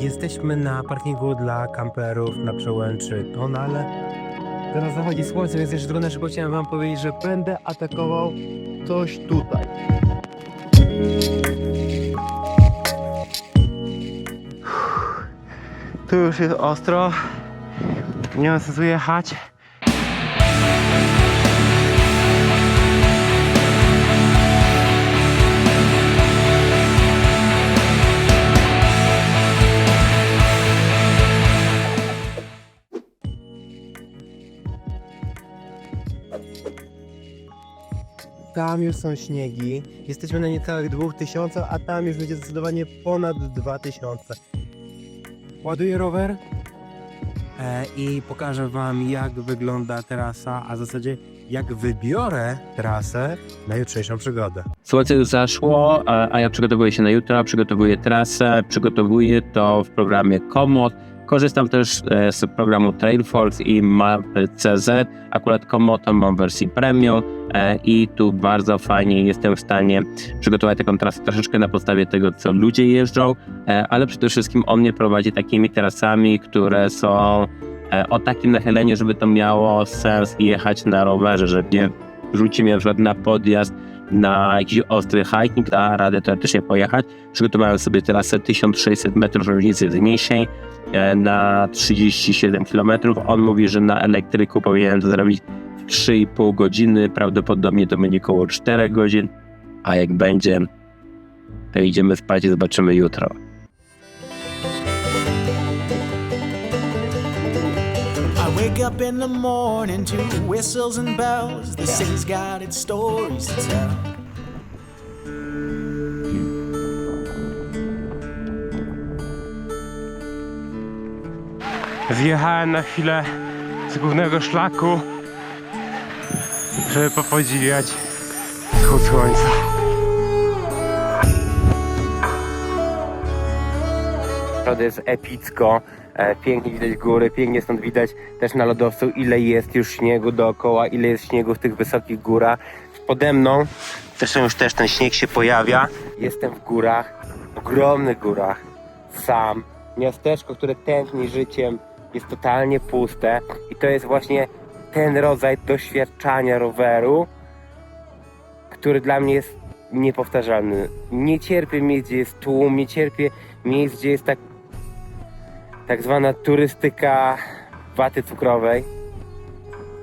Jesteśmy na parkingu dla kamperów na przełęczy Tonale. Teraz zachodzi słońce, więc jeszcze trudno szybko chciałem wam powiedzieć, że będę atakował coś tutaj. Tu już jest ostro. Nie ma sensu jechać. Tam już są śniegi. Jesteśmy na niecałych 2000, a tam już będzie zdecydowanie ponad 2000. Ładuję rower e, i pokażę Wam, jak wygląda trasa, a w zasadzie jak wybiorę trasę na jutrzejszą przygodę. Słońce już zaszło, a, a ja przygotowuję się na jutro, przygotowuję trasę, przygotowuję to w programie Komoot. Korzystam też e, z programu Trailforce i mapy CZ. Akurat Komoota mam w wersji premium e, i tu bardzo fajnie jestem w stanie przygotować taką trasę troszeczkę na podstawie tego, co ludzie jeżdżą, e, ale przede wszystkim on mnie prowadzi takimi trasami, które są o takim nachyleniu, żeby to miało sens jechać na rowerze, że nie rzuci mnie na przykład na podjazd na jakiś ostry hiking, da radę teoretycznie pojechać. Przygotowałem sobie trasę 1600 metrów różnicy mniejszej na 37 km. On mówi, że na elektryku powinienem to zrobić w 3,5 godziny, prawdopodobnie to będzie około 4 godzin, a jak będzie, to idziemy spać i zobaczymy jutro. Wake up in the morning to whistles and bells. The city's got its stories to tell. Zjechałem na chwilę z głównego szlaku, żeby popodziwiać wschód słońca. Naprawdę jest epicko, pięknie widać góry, pięknie stąd widać też na lodowcu ile jest już śniegu dookoła, ile jest śniegu w tych wysokich górach. Pode mną zresztą już też ten śnieg się pojawia. Jestem w górach, ogromnych górach, sam. Miasteczko, które tętni życiem, jest totalnie puste i to jest właśnie ten rodzaj doświadczania roweru, który dla mnie jest niepowtarzalny. Nie cierpię miejsc, gdzie jest tłum, nie cierpię miejsc, gdzie jest tak, tak zwana turystyka waty cukrowej,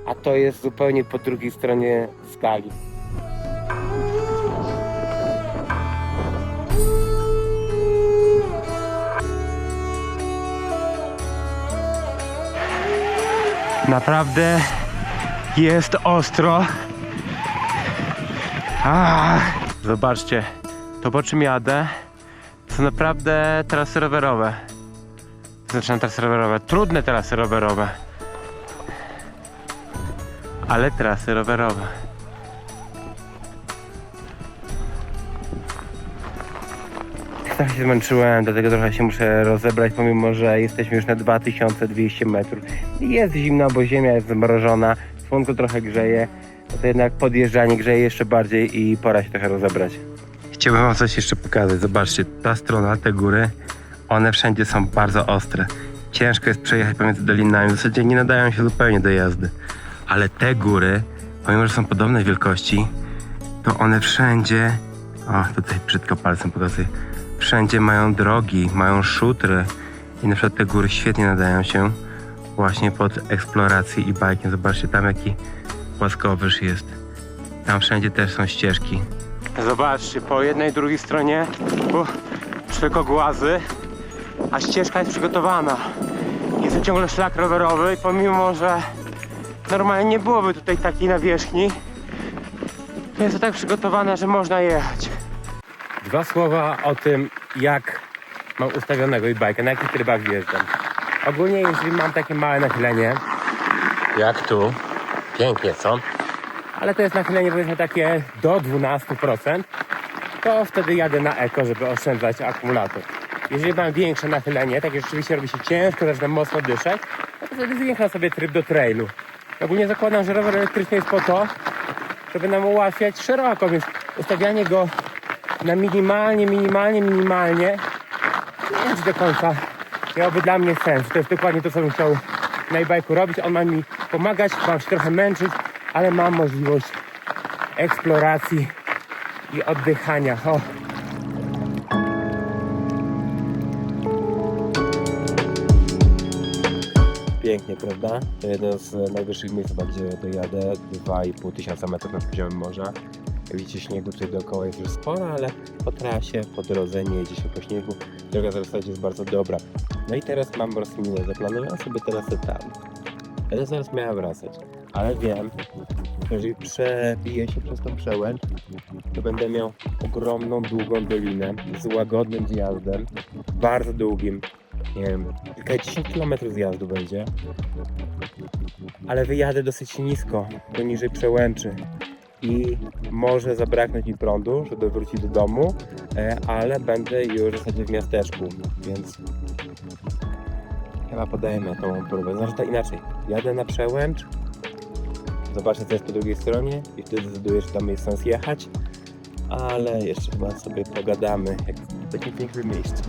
a to jest zupełnie po drugiej stronie skali. Naprawdę jest ostro. Ah. Zobaczcie, to po czym jadę, to naprawdę trasy rowerowe. Znaczy trasy rowerowe, trudne trasy rowerowe. Ale trasy rowerowe. Trochę się zmęczyłem, dlatego trochę się muszę rozebrać, pomimo że jesteśmy już na 2200 metrów. Jest zimno, bo ziemia jest zamrożona, słonko trochę grzeje, to jednak podjeżdżanie grzeje jeszcze bardziej i pora się trochę rozebrać. Chciałbym wam coś jeszcze pokazać. Zobaczcie, ta strona, te góry, one wszędzie są bardzo ostre. Ciężko jest przejechać pomiędzy dolinami, w zasadzie nie nadają się zupełnie do jazdy. Ale te góry, pomimo że są podobnej wielkości, to one wszędzie, o tutaj brzydko palcem pokazuję, wszędzie mają drogi, mają szutry i na przykład te góry świetnie nadają się właśnie pod eksplorację i bajkiem. Zobaczcie tam jaki płaskowyż jest. Tam wszędzie też są ścieżki. Zobaczcie, po jednej i drugiej stronie tylko głazy, a ścieżka jest przygotowana. Jest to ciągle szlak rowerowy i pomimo, że normalnie nie byłoby tutaj takiej nawierzchni, to jest to tak przygotowane, że można jechać. Dwa słowa o tym, jak mam ustawionego e-bike'a, na jakich trybach wjeżdżam. Ogólnie, jeżeli mam takie małe nachylenie, jak tu, pięknie, co? Ale to jest nachylenie powiedzmy takie do 12%, to wtedy jadę na eko, żeby oszczędzać akumulator. Jeżeli mam większe nachylenie, takie rzeczywiście robi się ciężko, zaczynam mocno dyszeć, no to wtedy zwiększam sobie tryb do trailu. Ogólnie zakładam, że rower elektryczny jest po to, żeby nam ułatwiać szeroko, więc ustawianie go na minimalnie, minimalnie, minimalnie nie jest do końca miałoby dla mnie sens. To jest dokładnie to, co bym chciał na e-bike'u robić. On ma mi pomagać, mam się trochę męczyć, ale mam możliwość eksploracji i oddychania. O. Pięknie, prawda? To jedno z najwyższych miejsc, gdzie dojadę. 2,5 tysiąca metrów nad poziomem morza. Widzicie, śniegu tutaj dookoła jest już sporo, ale po trasie, po drodze nie jedzie się po śniegu. Droga w zasadzie jest bardzo dobra. No i teraz mam rozkminę. Zaplanowałem sobie trasę tam. Ale zaraz miałem wracać. Ale wiem, że jeżeli przebiję się przez tą przełęcz, to będę miał ogromną, długą dolinę z łagodnym zjazdem, bardzo długim, nie wiem, kilkadziesiąt kilometrów zjazdu będzie, ale wyjadę dosyć nisko, poniżej przełęczy i może zabraknąć mi prądu, żeby wrócić do domu, e, ale będę już w zasadzie w miasteczku, więc chyba podajemy tą próbę. Znaczy to inaczej, jadę na przełęcz, zobaczę co jest po drugiej stronie i wtedy zdecyduję, czy tam jest sens jechać, ale jeszcze chyba sobie pogadamy, jak w takim pięknym miejscu.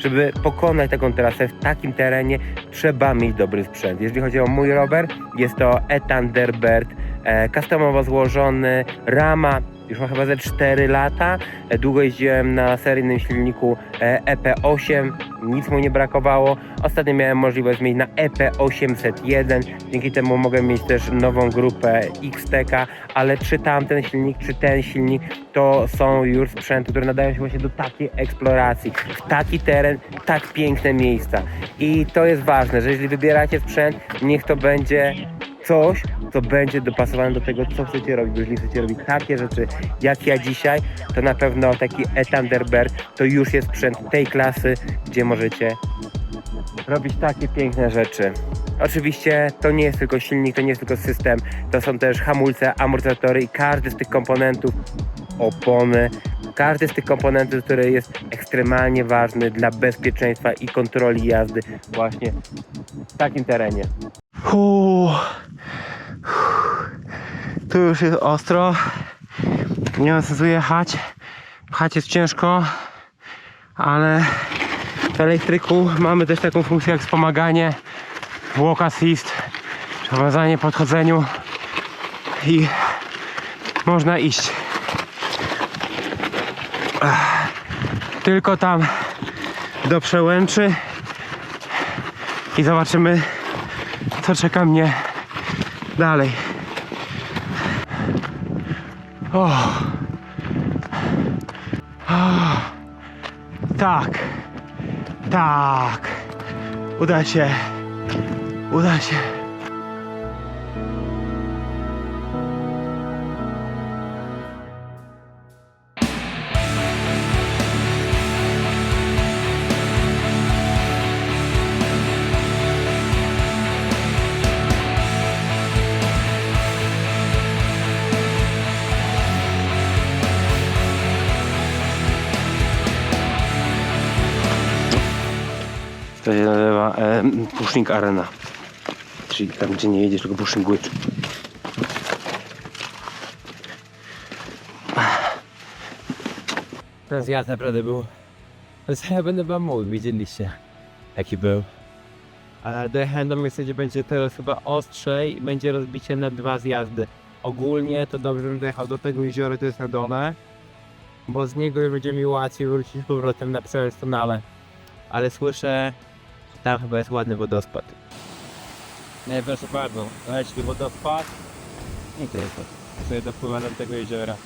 Żeby pokonać taką trasę w takim terenie, trzeba mieć dobry sprzęt. Jeżeli chodzi o mój rower, jest to e-Thunderbird, e, customowo złożony, rama, już ma chyba ze 4 lata. E, Długo jeździłem na seryjnym silniku e, EP8, nic mu nie brakowało. Ostatnio miałem możliwość zmienić na E EP801, dzięki temu mogę mieć też nową grupę XTK, ale czy tamten silnik, czy ten silnik, to są już sprzęty, które nadają się właśnie do takiej eksploracji, w taki teren, tak piękne miejsca. I to jest ważne, że jeżeli wybieracie sprzęt, niech to będzie coś, co będzie dopasowane do tego, co chcecie robić. Jeżeli chcecie robić takie rzeczy, jak ja dzisiaj, to na pewno taki e-Thunderbird to już jest sprzęt tej klasy, gdzie możecie robić takie piękne rzeczy. Oczywiście to nie jest tylko silnik, to nie jest tylko system, to są też hamulce, amortyzatory i każdy z tych komponentów, opony, każdy z tych komponentów, który jest ekstremalnie ważny dla bezpieczeństwa i kontroli jazdy właśnie w takim terenie. Tu już jest ostro. Nie ma sensu jechać. Pchać jest ciężko, ale w elektryku mamy też taką funkcję jak wspomaganie, walk assist, przeprowadzanie po podchodzeniu i można iść. Tylko tam do przełęczy i zobaczymy co czeka mnie dalej. O. O. Tak. Tak. Uda się. Uda się. To się nazywa e, Pushing Arena. Czyli tam, gdzie nie jedziesz, tylko pushingujesz. Ten zjazd naprawdę był. Ja będę wam mówił, widzieliście jaki był. Ale dojechałem do miejsca, gdzie będzie teraz chyba ostrzej i będzie rozbicie na dwa zjazdy. Ogólnie to dobrze, że dojechał do tego jeziora, to jest na dole, bo z niego będzie mi łatwiej wrócić z powrotem na tonale. Ale słyszę, tam chyba jest ładny wodospad. Nie, proszę bardzo, leci wodospad i to jest to. Sobie dopływam do tego jeziora.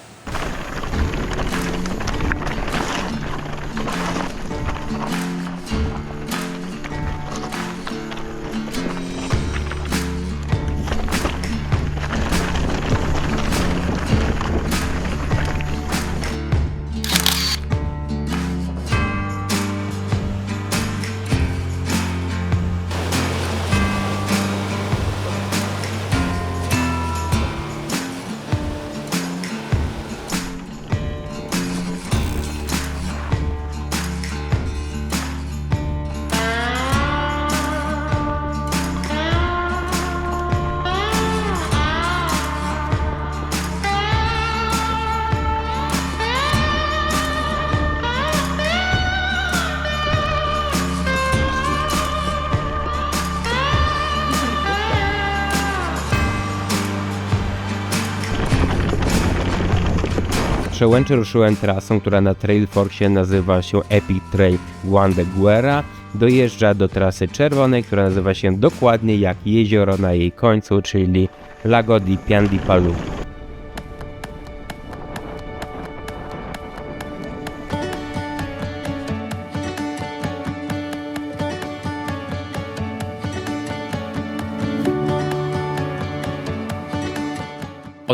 Przełęczy ruszyłem trasą, która na Trailforce nazywa się Epic Trail Juan de Guerra. Dojeżdża do trasy czerwonej, która nazywa się dokładnie jak jezioro na jej końcu, czyli Lago di Pian di Palu.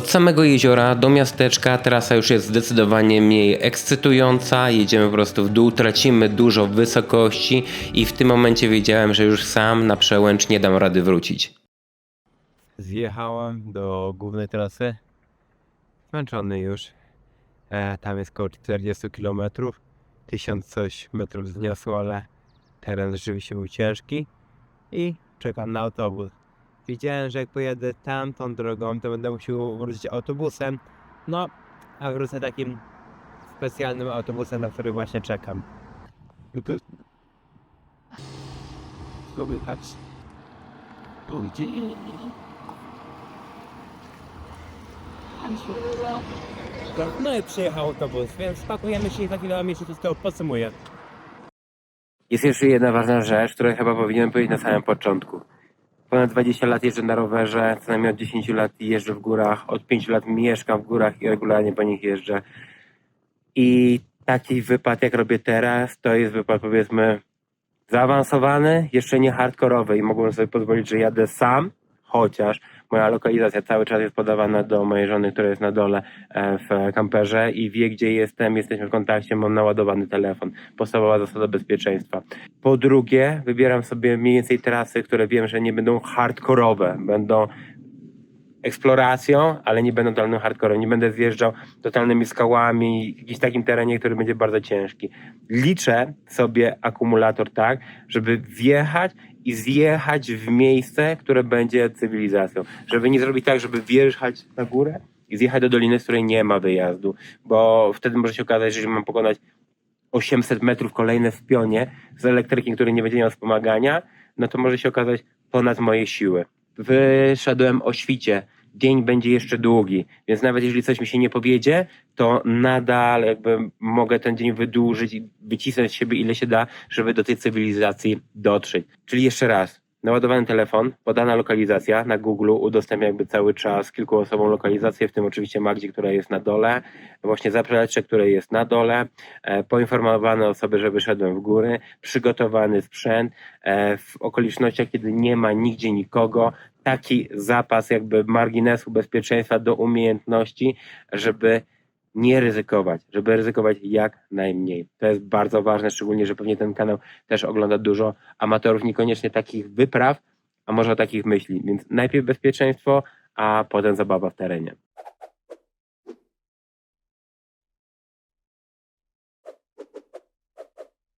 Od samego jeziora do miasteczka trasa już jest zdecydowanie mniej ekscytująca. Jedziemy po prostu w dół, tracimy dużo wysokości i w tym momencie wiedziałem, że już sam na przełęcz nie dam rady wrócić. Zjechałem do głównej trasy. Zmęczony już. E, tam jest około 40 km. 1000 coś metrów zniosło, ale teren rzeczywiście był ciężki. I czekam na autobus. Wiedziałem, że jak pojedę tamtą drogą, to będę musiał wrócić autobusem. No, a wrócę takim specjalnym autobusem, na który właśnie czekam. No i przyjechał autobus, więc spakujemy się i za chwilę wam jeszcze wszystko podsumuję. Jest jeszcze jedna ważna rzecz, którą chyba powinienem powiedzieć na samym początku. Ponad 20 lat jeżdżę na rowerze, co najmniej od 10 lat jeżdżę w górach, od 5 lat mieszkam w górach i regularnie po nich jeżdżę. I taki wypad, jak robię teraz, to jest wypad powiedzmy zaawansowany, jeszcze nie hardkorowy i mogłem sobie pozwolić, że jadę sam, chociaż moja lokalizacja cały czas jest podawana do mojej żony, która jest na dole e, w kamperze i wie, gdzie jestem, jesteśmy w kontakcie, mam naładowany telefon. Podstawowa zasada bezpieczeństwa. Po drugie, wybieram sobie mniej więcej trasy, które wiem, że nie będą hardkorowe, będą eksploracją, ale nie będą totalnym hardcorem. Nie będę zjeżdżał totalnymi skałami, w jakimś takim terenie, który będzie bardzo ciężki. Liczę sobie akumulator tak, żeby wjechać i zjechać w miejsce, które będzie cywilizacją. Żeby nie zrobić tak, żeby wjechać na górę i zjechać do doliny, z której nie ma wyjazdu, bo wtedy może się okazać, że mam pokonać 800 metrów kolejne w pionie z elektrykiem, który nie będzie miał wspomagania, no to może się okazać ponad moje siły. Wyszedłem o świcie. Dzień będzie jeszcze długi, więc nawet jeżeli coś mi się nie powiedzie, to nadal jakby mogę ten dzień wydłużyć i wycisnąć z siebie ile się da, żeby do tej cywilizacji dotrzeć. Czyli jeszcze raz, naładowany telefon, podana lokalizacja na Google udostępnia jakby cały czas kilku osobom lokalizację, w tym oczywiście Magdzie, która jest na dole, właśnie zaplecze, które jest na dole, e, poinformowane osoby, że wyszedłem w góry, przygotowany sprzęt, e, w okolicznościach, kiedy nie ma nigdzie nikogo, taki zapas jakby marginesu bezpieczeństwa do umiejętności, żeby nie ryzykować, żeby ryzykować jak najmniej. To jest bardzo ważne, szczególnie, że pewnie ten kanał też ogląda dużo amatorów, niekoniecznie takich wypraw, a może takich myśli. Więc najpierw bezpieczeństwo, a potem zabawa w terenie.